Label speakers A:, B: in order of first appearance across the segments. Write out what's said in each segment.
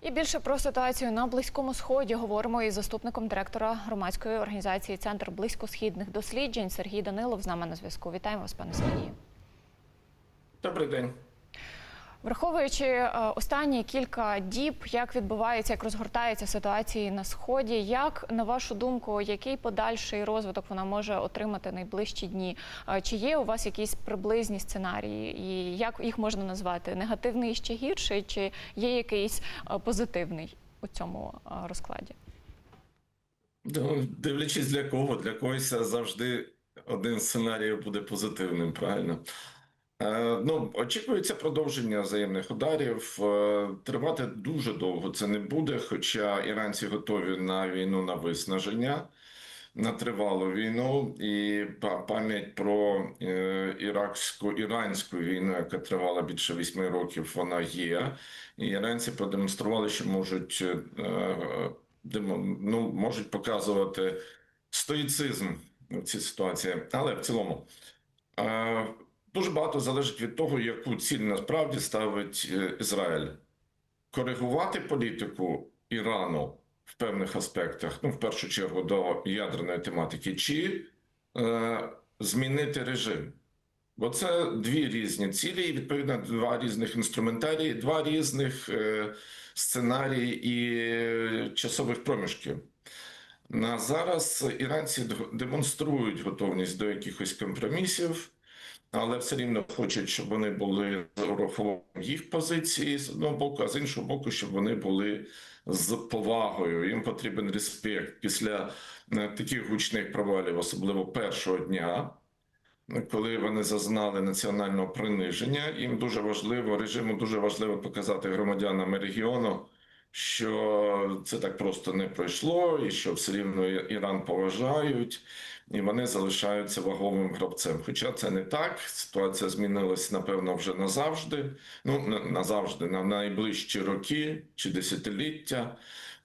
A: І більше про ситуацію на близькому сході говоримо із заступником директора громадської організації Центр близькосхідних досліджень Сергій Данилов з нами на зв'язку. Вітаємо вас, пане Сергію.
B: Добрий день.
A: Враховуючи е, останні кілька діб, як відбувається, як розгортається ситуація на сході, як на вашу думку, який подальший розвиток вона може отримати найближчі дні? Е, Чи є у вас якісь приблизні сценарії, і як їх можна назвати? Негативний ще гірший, чи є якийсь е, позитивний у цьому розкладі?
B: Ну, Дивлячись для кого, для когось завжди один сценарій буде позитивним, правильно? Е, ну, очікується продовження взаємних ударів. Е, тривати дуже довго це не буде, хоча іранці готові на війну на виснаження, на тривалу війну, і пам'ять про е, іракську іранську війну, яка тривала більше вісьми років, вона є. І іранці продемонстрували, що можуть ну, можуть показувати стоїцизм в цій ситуації. Але в цілому дуже багато залежить від того, яку ціль насправді ставить е, Ізраїль. Коригувати політику Ірану в певних аспектах, ну, в першу чергу, до ядерної тематики, чи е, змінити режим. Бо це дві різні цілі, і відповідно два різних інструментарії, два різних е, сценарії і е, часових проміжків. На зараз іранці демонструють готовність до якихось компромісів, але все рівно хочуть, щоб вони були з урахуванням їх позиції з одного боку, а з іншого боку, щоб вони були з повагою. Їм потрібен респект після е, таких гучних провалів, особливо першого дня коли вони зазнали національного приниження, їм дуже важливо, режиму дуже важливо показати громадянам регіону, що це так просто не пройшло, і що все рівно Іран поважають, і вони залишаються ваговим гравцем. Хоча це не так. Ситуація змінилась, напевно, вже назавжди. Ну на- назавжди, на найближчі роки чи десятиліття,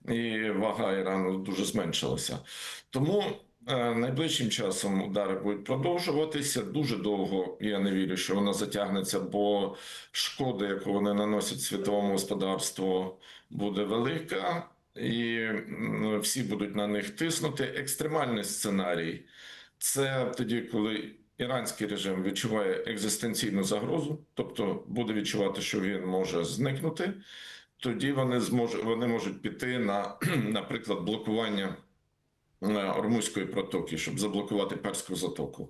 B: і вага Ірану дуже зменшилася. Тому Найближчим часом удари будуть продовжуватися. Дуже довго я не вірю, що вона затягнеться, бо шкода, яку вони наносять світовому господарству, буде велика, і всі будуть на них тиснути. Екстремальний сценарій це тоді, коли іранський режим відчуває екзистенційну загрозу, тобто буде відчувати, що він може зникнути. Тоді вони зможуть вони можуть піти на, наприклад, блокування е, Ормузької протоки, щоб заблокувати Перську затоку,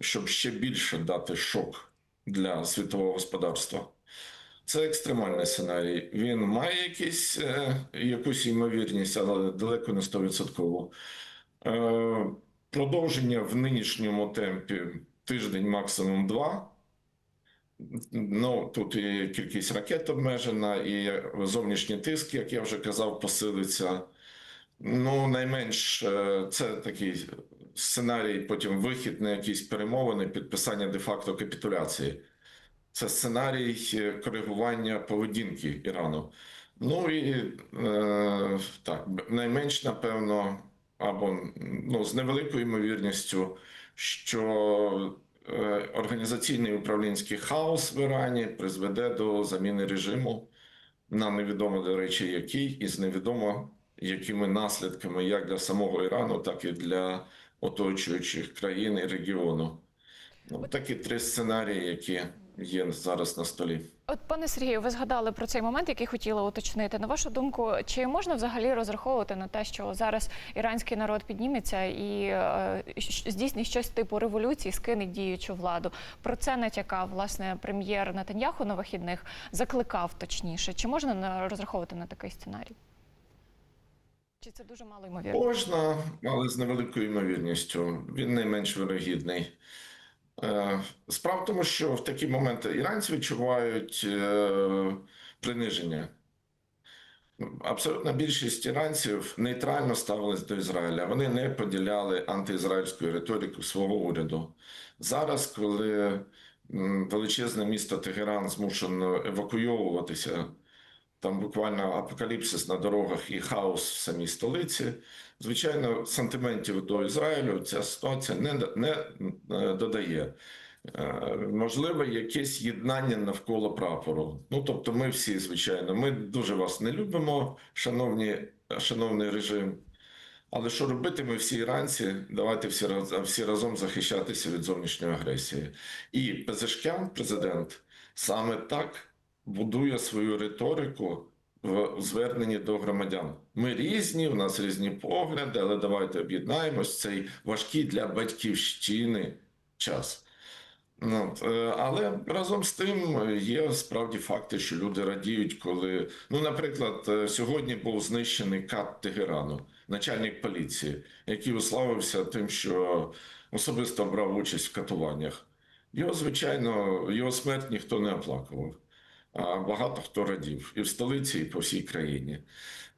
B: щоб ще більше дати шок для світового господарства. Це екстремальний сценарій. Він має якісь, е, якусь ймовірність, але далеко не 100%. Е, продовження в нинішньому темпі тиждень, максимум два. Ну, тут і кількість ракет обмежена, і зовнішній тиск, як я вже казав, посилиться. Ну, найменш е, це такий сценарій, потім вихід на якісь перемовини, підписання де-факто капітуляції. Це сценарій е, коригування поведінки Ірану. Ну і е, так, найменш, напевно, або ну, з невеликою ймовірністю, що е, організаційний управлінський хаос в Ірані призведе до заміни режиму на невідомо, до речі, який, і з невідомо якими наслідками як для самого Ірану, так і для оточуючих країн і регіону. Ну, такі три сценарії, які є зараз на столі.
A: От, пане Сергію, ви згадали про цей момент, який хотіла уточнити. На вашу думку, чи можна взагалі розраховувати на те, що зараз іранський народ підніметься і е, здійснить щось типу революції, скине діючу владу? Про це натякав власне прем'єр Натаньяху на вихідних, закликав точніше. Чи можна розраховувати на такий сценарій? Чи це дуже мало ймовірно?
B: Можна, але з невеликою ймовірністю. Він найменш вирогідний. Е, Справа в тому, що в такі моменти іранці відчувають е, приниження. Абсолютна більшість іранців нейтрально ставились до Ізраїля. Вони не поділяли антиізраїльську риторику свого уряду. Зараз, коли величезне місто Тегеран змушено евакуйовуватися, там буквально апокаліпсис на дорогах і хаос в самій столиці. Звичайно, сантиментів до Ізраїлю ця ситуація не, не е, додає. Е, Можливо, якесь єднання навколо прапору. Ну тобто, ми всі, звичайно, ми дуже вас не любимо, шановні, шановний режим. Але що робити? Ми всі іранці, давайте всі, всі разом захищатися від зовнішньої агресії. І Пезешкян, президент, саме так будує свою риторику в зверненні до громадян. Ми різні, у нас різні погляди, але давайте об'єднаємось. Цей важкий для батьківщини час. Ну, от, е, але разом з тим є справді факти, що люди радіють, коли, ну, наприклад, е, сьогодні був знищений кат Тегерану, начальник поліції, який уславився тим, що особисто брав участь в катуваннях. Його, звичайно, його смерть ніхто не оплакував, багато хто радів і в столиці, і по всій країні.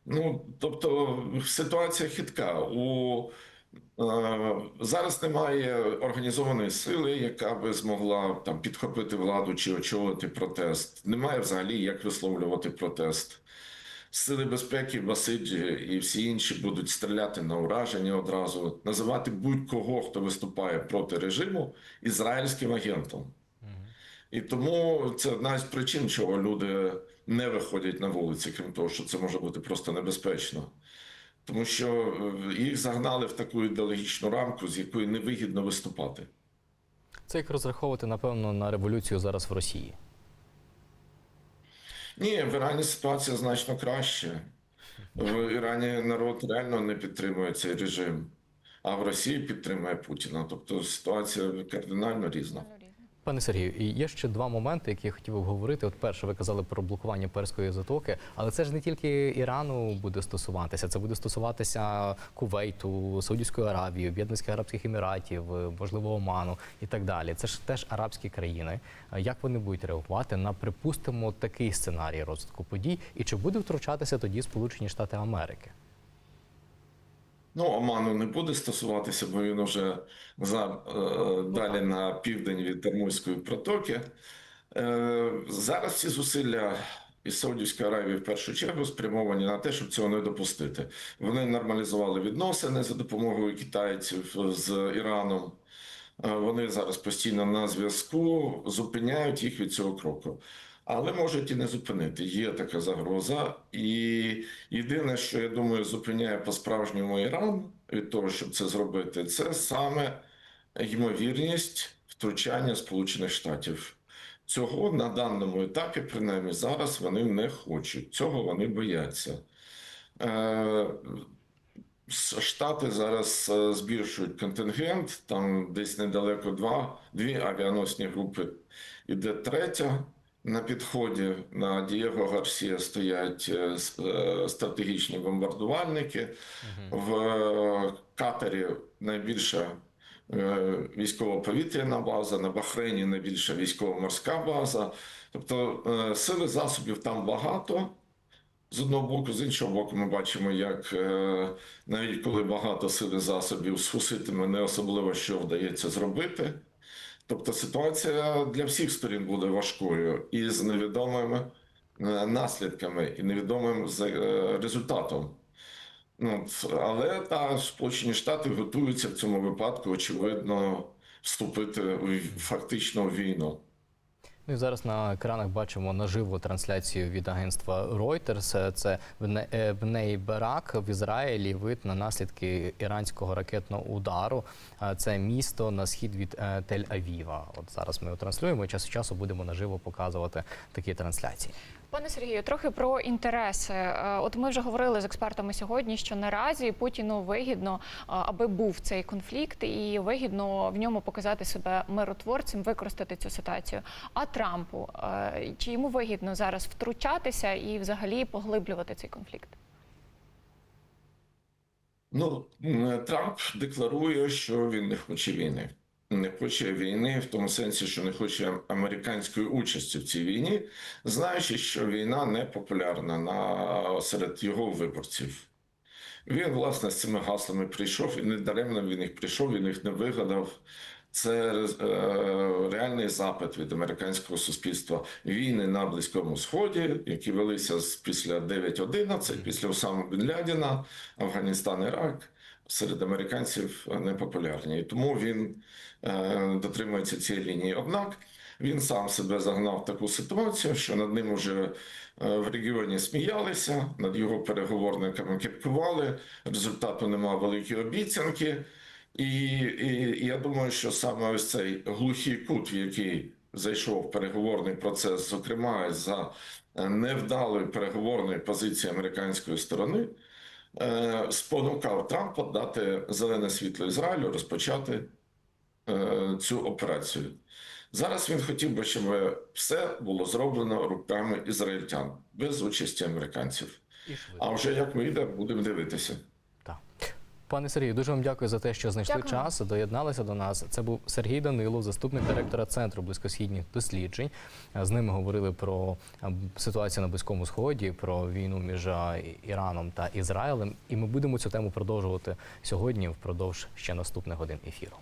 B: Ну, тобто ситуація хитка. У Е, Зараз немає організованої сили, яка би змогла там підхопити владу чи очолити протест. Немає взагалі як висловлювати протест. Сили безпеки, Басиджі і всі інші будуть стріляти на ураження одразу, називати будь-кого, хто виступає проти режиму, ізраїльським агентом. І тому це одна з причин, чого люди не виходять на вулиці, крім того, що це може бути просто небезпечно. Тому що е, їх загнали в таку ідеологічну рамку, з якої невигідно виступати.
C: Це як розраховувати, напевно, на революцію зараз в Росії.
B: Ні, в Ірані ситуація значно краще. В Ірані народ реально не підтримує цей режим, а в Росії підтримує Путіна. Тобто ситуація кардинально різна.
C: Пане Сергію, є ще два моменти, які я хотів обговорити. От перше, ви казали про блокування перської затоки, але це ж не тільки Ірану буде стосуватися, це буде стосуватися Кувейту, Саудівської Аравії, Об'єднаних Арабських Еміратів, е, можливо, Оману і так далі. Це ж теж арабські країни. Е, Як вони будуть реагувати на припустимо такий сценарій розвитку подій, і чи буде втручатися тоді Сполучені Штати Америки?
B: Ну, Оману не буде стосуватися, бо він уже за, е, далі на південь від Термойської протоки. Е, зараз всі зусилля із Саудівської Аравії в першу чергу спрямовані на те, щоб цього не допустити. Вони нормалізували відносини за допомогою китайців з Іраном. Е, Вони зараз постійно на зв'язку зупиняють їх від цього кроку. Але можуть і не зупинити. Є така загроза. І єдине, що я думаю, зупиняє по-справжньому Іран від того, щоб це зробити, це саме ймовірність втручання Сполучених Штатів. Цього на даному етапі, принаймні зараз, вони не хочуть. Цього вони бояться. Е, Штати зараз е, збільшують контингент, там десь недалеко два, дві авіаносні групи. Іде третя на підході. На Дієго Гарсія стоять е, е, стратегічні бомбардувальники. В е, Катарі найбільша е, військово-повітряна база, на Бахрейні найбільша військово-морська база. Тобто сили засобів там багато. З одного боку, з іншого боку, ми бачимо, як навіть коли багато сил і засобів з не особливо що вдається зробити. Тобто ситуація для всіх сторін буде важкою і з невідомими е, наслідками, і невідомим е, результатом. Ну, але та Сполучені Штати готуються в цьому випадку, очевидно, вступити в фактично війну.
C: Ну і зараз на екранах бачимо наживу трансляцію від агентства Reuters. Це в е, Берак в Ізраїлі. Вид на наслідки іранського ракетного удару. Це місто на схід від е, Тель-Авіва. От зараз ми його транслюємо. Час часу будемо наживо показувати такі трансляції.
A: Пане Сергію, трохи про інтереси. Е, От ми вже говорили з експертами сьогодні, що наразі Путіну вигідно, е, аби був цей конфлікт, і вигідно в ньому показати себе миротворцем, використати цю ситуацію. А Трампу е, чи йому вигідно зараз втручатися і взагалі поглиблювати цей конфлікт?
B: Ну, Трамп декларує, що він не хоче війни. Не хоче війни в тому сенсі, що не хоче американської участі в цій війні, знаючи, що війна не популярна на серед його виборців. Він, власне, з цими гаслами прийшов, і не даремно він їх прийшов, він їх не вигадав. Це е, реальний запит від американського суспільства. Війни на Близькому Сході, які велися з після 9-11, після Осама Бен Лядіна, Афганістан, Ірак. Серед американців не популярні. І тому він е, дотримується цієї лінії. Однак він сам себе загнав в таку ситуацію, що над ним вже е, в регіоні сміялися, над його переговорниками кепкували. Результату нема великі обіцянки. І, і, і я думаю, що саме ось цей глухий кут, в який зайшов переговорний процес, зокрема за невдалої переговорної позиції американської сторони, спонукав Трампа дати зелене світло Ізраїлю розпочати е, цю операцію. Зараз він хотів би, щоб все було зроблено руками ізраїльтян без участі американців. А вже як вийде, будемо дивитися.
C: Пане Сергію, дуже вам дякую за те, що знайшли
A: Дякую.
C: час, доєдналися до нас. Це був Сергій Данилов, заступник директора Центру близькосхідних досліджень. З ними говорили про ситуацію на Близькому Сході, про війну між Іраном та Ізраїлем. І ми будемо цю тему продовжувати сьогодні впродовж ще наступних годин ефіру.